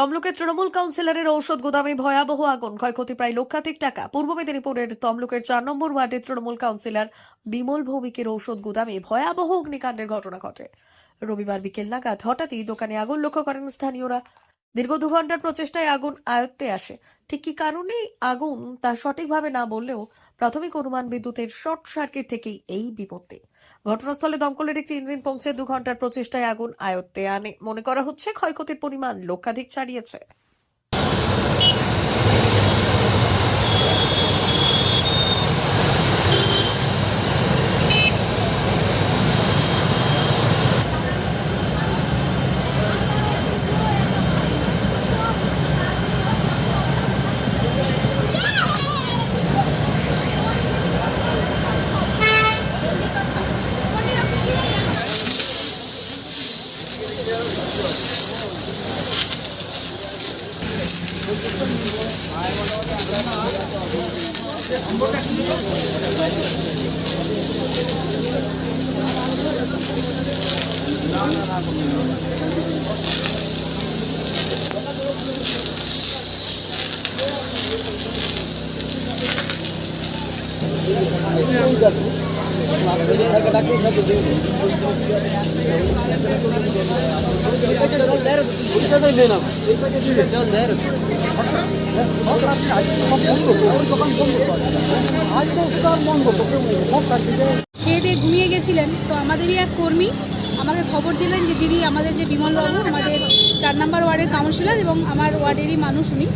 তমলুকের তৃণমূল কাউন্সিলরের ঔষধ গোদামে ভয়াবহ আগুন। ক্ষয়ক্ষতি প্রায় লক্ষাধিক টাকা। পূর্ব মেদিনীপুরের তমলুকের চার নম্বর ওয়ার্ডের তৃণমূল কাউন্সিলর বিমল ভৌমিকের ঔষধ গোদামে ভয়াবহ অগ্নিকাণ্ডের ঘটনা ঘটে। রবিবার বিকেল নাগাদ হঠাৎই দোকানে আগুন লক্ষ্য করেন স্থানীয়রা। দীর্ঘ দু ঘণ্টার প্রচেষ্টায় আগুন আয়ত্তে আসে। ঠিক কি কারণে আগুন তা সঠিকভাবে না বললেও প্রাথমিক অনুমান বিদ্যুতের শর্ট সার্কিট থেকেই এই বিপত্তি। ঘটনাস্থলে দমকলের একটি ইঞ্জিন পৌঁছে দু ঘণ্টার প্রচেষ্টায় আগুন আয়ত্তে আনে। মনে করা হচ্ছে ক্ষয়ক্ষতির পরিমাণ লক্ষাধিক ছাড়িয়েছে। খেয়ে দিয়ে ঘুমিয়ে গেছিলেন। তো আমাদেরই এক কর্মী আমাকে খবর দিলেন যে, দিদি, আমাদের যে বিমলবাবু, আমাদের চার নাম্বার ওয়ার্ডের কাউন্সিলর এবং আমার ওয়ার্ডেরই মানুষ উনি।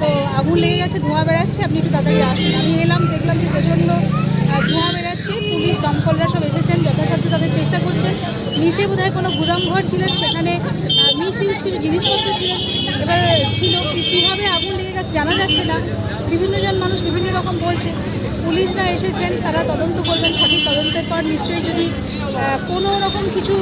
তো আগুন লেগে গেছে, ধোঁয়া বেড়াচ্ছে, আপনি একটু তাড়াতাড়ি আসুন। আমি এলাম, দেখলাম যে প্রচণ্ড ধোঁয়া বেড়াচ্ছে, পুলিশ, দমকলরা সব এসেছেন, যথাসাধ্য তাদের চেষ্টা করছেন। নিচে বোধহয় কোনো গুদাম ঘর ছিলেন সেখানে মিস ইউজ কিছু জিনিসপত্র ছিল। এবার ছিল কীভাবে আগুন লেগে গেছে জানা যাচ্ছে না। বিভিন্নজন মানুষ বিভিন্ন রকম বলছে। পুলিশরা এসেছেন, তারা তদন্ত করবেন, সঠিক তদন্তের পর নিশ্চয়ই যদি কোনো রকম কিছু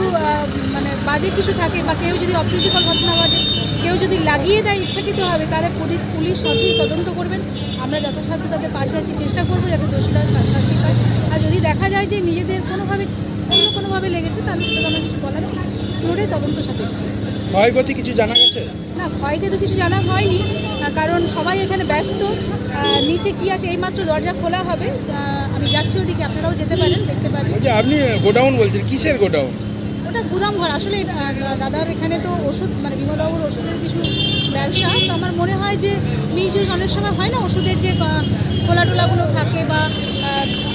মানে বাজে কিছু থাকে বা কেউ যদি অপ্রীতিকর ঘটনা ঘটে কেউ যদি লাগিয়ে দেয় ইচ্ছাকৃতভাবে তাহলে পুলিশ পুলিশ সঠিক তদন্ত করবেন। আমরা যথাসাধ্য তাদের পাশে আছি চেষ্টা করব যাতে দোষীরা শাস্তি পায়। আর যদি দেখা যায় যে নিজেদের কোনোভাবে অন্য কোনোভাবে লেগেছে তাহলে সেটা আমার কিছু বলার নেই। পুরোটাই তদন্ত সাপেক্ষ। ক্ষয়ক্ষতি কিছু জানা গেছে? না ক্ষয়কে তো কিছু জানা হয়নি। কারণ সবাই এখানে ব্যস্ত। নিচে কি আছে এইমাত্র দরজা খোলা হবে। আমি যাচ্ছি ওদিকে আপনারাও যেতে পারেন দেখতে পারেন। আপনি গোডাউন বলছেন কিসের গোডাউন? ওটা গুদাম ঘর। আসলে দাদার এখানে তো ওষুধ মানে বিমলবাবুর ওষুধের কিছু ব্যবসা। তো আমার মনে হয় যে মিস ইউজ অনেক সময় হয় না ওষুধের যে আহ, খোলা টোলাগুলো থাকে বা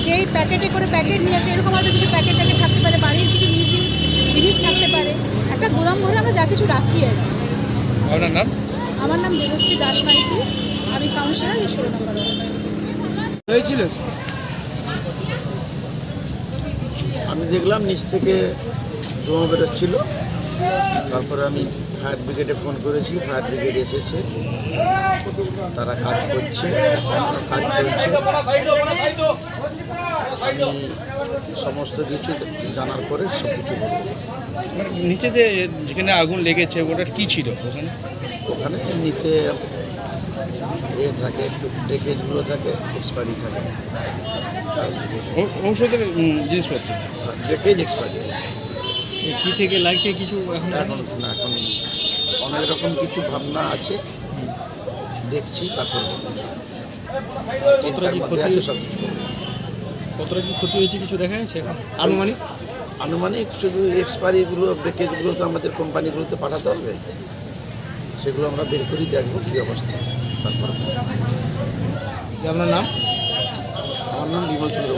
যেই প্যাকেটে করে প্যাকেট নিয়ে আসে এরকম হয়তো কিছু প্যাকেট ট্যাকেট থাকতে পারে বাড়ির কিছু মিস ইউজ জিনিস থাকতে পারে। একটা গোদাম ঘরে আমরা যা কিছু রাখি আর কি। আপনার নাম? আমার নাম দেবশ্রী দাস মাইতি। আমি কাউন্সিলর ষোলো নম্বর হয়েছিল? আমি দেখলাম নিচ থেকে ধোঁয়া বেরোচ্ছিল। তারপরে আমি ফায়ার ব্রিগেডে ফোন করেছি ফায়ার ব্রিগেড এসেছে। তারা কাজ করছে কাজ চলছে। আমি সমস্ত কিছু জানার পরে সব কিছু নিচে যে যেখানে আগুন লেগেছে ওটা কি ছিল ওখানে? ওখানে এমনিতে এ থাকে একটু ডেকেজগুলো থাকে এক্সপায়ারি থাকে। ঔষধের জিনিসপত্র? ডেকেজ এক্সপায়ারি কি থেকে লাগছে কিছু এখন? এখন না এখন অনেক রকম কিছু ভাবনা আছে। দেখছি তারপর কতটা কি ক্ষতি আছে সব কতটা কি ক্ষতি হয়েছে কিছু দেখা যাচ্ছে এখন? আনুমানিক? আনুমানিক শুধু এক্সপায়ারিগুলো ব্রেকেজগুলো তো আমাদের কোম্পানিগুলোতে পাঠাতে হবে। সেগুলো আমরা বের করি দেখব কী অবস্থা। তারপর আপনার নাম? আমার নাম বিমল চন্দ্র।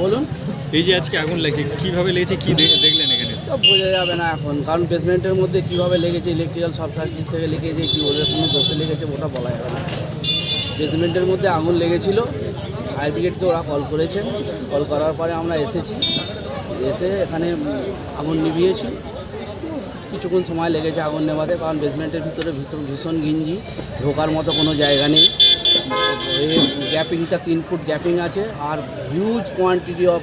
বলুন। এই যে আজকে আগুন লাগছে কীভাবে লেগেছে কি দেখলেন এখানে? তো বোঝা যাবে না এখন কারণ বেসমেন্টের মধ্যে কীভাবে লেগেছে ইলেকট্রিক্যাল শর্ট সার্কিট থেকে লেগেছে কী ওদের কোনো দোষে লেগেছে ওটা বলা যাবে না। বেসমেন্টের মধ্যে আগুন লেগেছিল ফায়ার ব্রিগেডকে ওরা কল করেছেন কল করার পরে আমরা এসেছি এসে এখানে আগুন নিভিয়েছি। কিছুক্ষণ সময় লেগেছে আগুন নেভাতে কারণ বেসমেন্টের ভিতরে ভিতর ভীষণ গিঞ্জি ঢোকার মতো কোনো জায়গা নেই। গ্যাপিংটা তিন ফুট গ্যাপিং আছে আর huge quantity of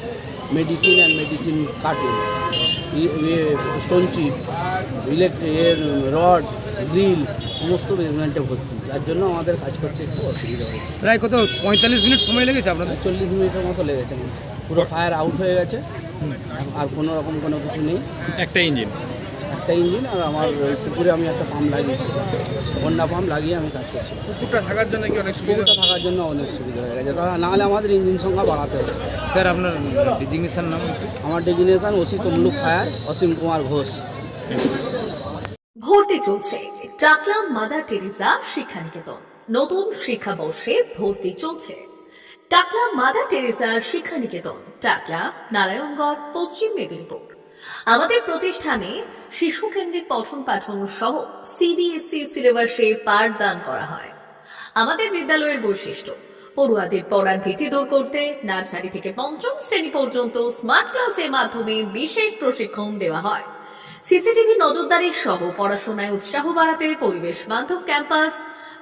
medicine and medicine carton chip electric rod grill সমস্ত বেসমেন্টে ভর্তি। যার জন্য আমাদের কাজ করতে একটু অসুবিধা হয়েছে। প্রায় কত পঁয়তাল্লিশ মিনিট সময় লেগেছে আপনাদের? চল্লিশ মিনিটের মতো লেগেছে। পুরো ফায়ার আউট হয়ে গেছে। আর কোনো রকম কোনো কিছু নেই। একটা ইঞ্জিন একটা ইঞ্জিন আর আমার ওই পুকুরে আমি একটা পাম্প লাগিয়েছি বন্যা পাম্প লাগিয়ে আমি কাজ করছি। পুকুরটা থাকার জন্য কি অনেক সুবিধা? পুকুরটা থাকার জন্য অনেক সুবিধা হয়ে গেছে। তা নাহলে আমাদের ইঞ্জিন সংখ্যা বাড়াতে হবে স্যার আপনার ডিজিগনেশন নাম আমার designation OC Tamluk fire Asim Kumar Ghosh. ভর্তি চলছে টাকলা মাদার টেরিজা শিক্ষানিকেতন। নতুন শিক্ষাবর্ষে ভর্তি চলছে। টাকলা মাদার টেরিজা শিক্ষানিকেতন টাকলা নারায়ণগড় পশ্চিম মেদিনীপুর। আমাদের প্রতিষ্ঠানে শিশু কেন্দ্রিক পঠন পাঠন সহ সিবিএসই সিলেবাসে পাঠদান করা হয়। আমাদের বিদ্যালয়ের বৈশিষ্ট্য, পড়ুয়াদের পড়ার ভীতি দূর করতে নার্সারি থেকে পঞ্চম শ্রেণি পর্যন্ত স্মার্ট ক্লাসের মাধ্যমে বিশেষ প্রশিক্ষণ দেওয়া হয়। সিসিটিভি নজরদারি সহ পড়াশোনায় উৎসাহ বাড়াতে পরিবেশ বান্ধব ক্যাম্পাস,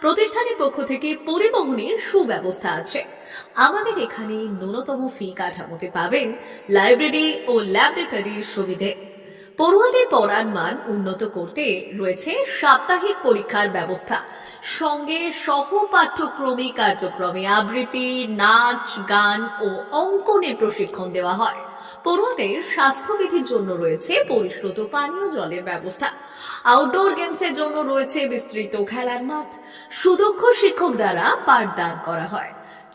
প্রতিষ্ঠানের পক্ষ থেকে পরিবহনের সুব্যবস্থা আছে। আমাদের এখানে ন্যূনতম ফি কাঠামোতে পাবেন লাইব্রেরি ও ল্যাবরেটরির সুবিধে। পড়ুয়াদের পড়ার মান উন্নত করতে রয়েছে সাপ্তাহিক পরীক্ষার ব্যবস্থা। সঙ্গে সহ পাঠ্যক্রমিক কার্যক্রমে আবৃত্তি, নাচ, গান ও অঙ্কনের প্রশিক্ষণ দেওয়া হয়। পড়ুয়াদের স্বাস্থ্যবিধির জন্য রয়েছে পরিশ্রুত পানীয় জলের ব্যবস্থা। আউটডোর গেমসের জন্য রয়েছে বিস্তৃত খেলার মাঠ। সুদক্ষ শিক্ষক দ্বারা পাঠদান করা হয়।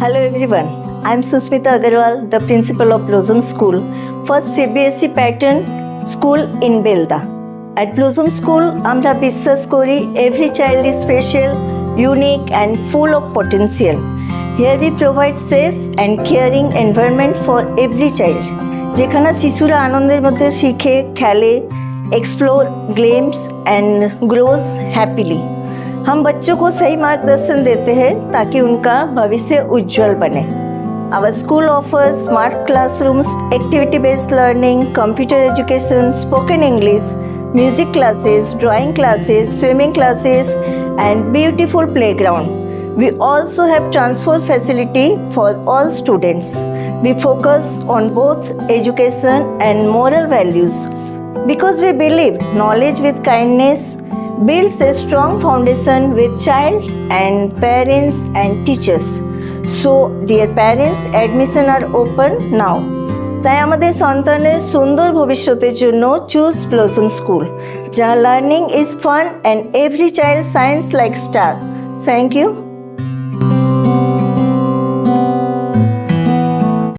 Hello everyone. I am Susmita Agarwal, the principal of Blossom School, first CBSE pattern school in Belda. At Blossom School, Amra Bissas Kori, every child is special, unique and full of potential. Here we provide safe and caring environment for every child. যেখানে শিশুরা আনন্দের মধ্যে শিখে খেলে explore games and grows happily हम बच्चों को सही मार्गदर्शन देते हैं ताकि उनका भविष्य उज्जवल बने। Our school offer smart classrooms activity based learning computer education spoken English music classes drawing classes swimming classes and beautiful playground we also have transport facility for all students we focus on both education and moral values because we believe knowledge with kindness builds a strong foundation with child and parents and teachers. So, dear parents, admission are open now. তাই আমাদের সন্তানের সুন্দর ভবিষ্যতের জন্য choose Blossom school যা learning is fun and every child shines like star thank you